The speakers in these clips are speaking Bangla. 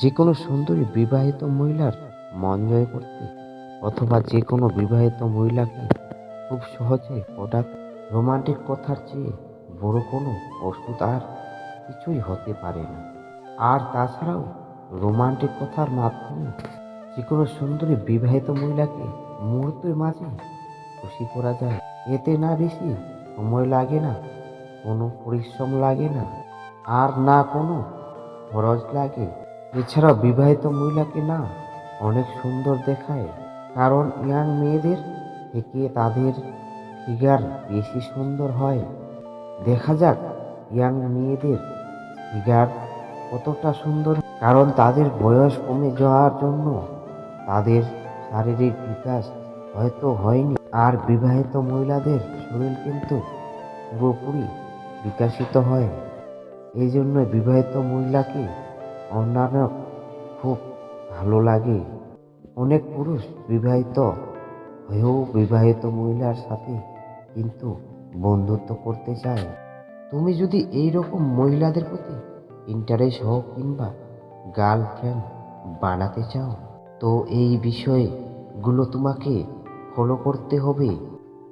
যে কোনো সুন্দরী বিবাহিত মহিলার মন জয় করতে অথবা যে কোনো বিবাহিত মহিলাকে খুব সহজে হঠাৎ রোমান্টিক কথার চেয়ে বড় কোনো ওষুধ আর কিছুই হতে পারে না। আর তাছাড়াও রোমান্টিক কথার মাধ্যমে যে কোনো সুন্দরী বিবাহিত মহিলাকে মুহূর্তের মাঝে খুশি করা যায়। এতে না বেশি সময় লাগে না, কোনো পরিশ্রম লাগে না, আর না কোনো খরচ লাগে। এছাড়াও বিবাহিত মহিলাকে না অনেক সুন্দর দেখায়। কারণ ইয়াং মেয়েদের থেকে তাদের ফিগার বেশি সুন্দর হয়। দেখা যাক ইয়াং মেয়েদের ফিগার কতটা সুন্দর। কারণ তাদের বয়স কমে যাওয়ার জন্য তাদের শারীরিক বিকাশ হয়তো হয়নি। আর বিবাহিত মহিলাদের শরীর কিন্তু পুরোপুরি বিকাশিত হয়। এই জন্য বিবাহিত মহিলাকে অন্যান্য খুব ভালো লাগে। অনেক পুরুষ বিবাহিত হয়েও বিবাহিত মহিলার সাথে কিন্তু বন্ধুত্ব করতে চায়। তুমি যদি এই রকম মহিলাদের প্রতি ইন্টারেস্ট হও কিংবা গার্লফ্রেন্ড বানাতে চাও, তো এই বিষয়গুলো তোমাকে ফলো করতে হবে।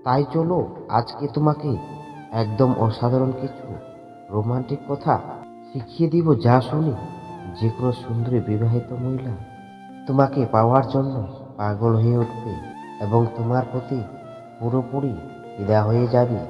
তাই চলো, আজকে তোমাকে একদম অসাধারণ কিছু রোমান্টিক কথা শিখিয়ে দিব, যা শুনে যে কোনো সুন্দরী বিবাহিত মহিলা তোমাকে পাওয়ার জন্য পাগল হয়ে উঠবে এবং তোমার প্রতি পুরোপুরি বিদা হয়ে যাবে।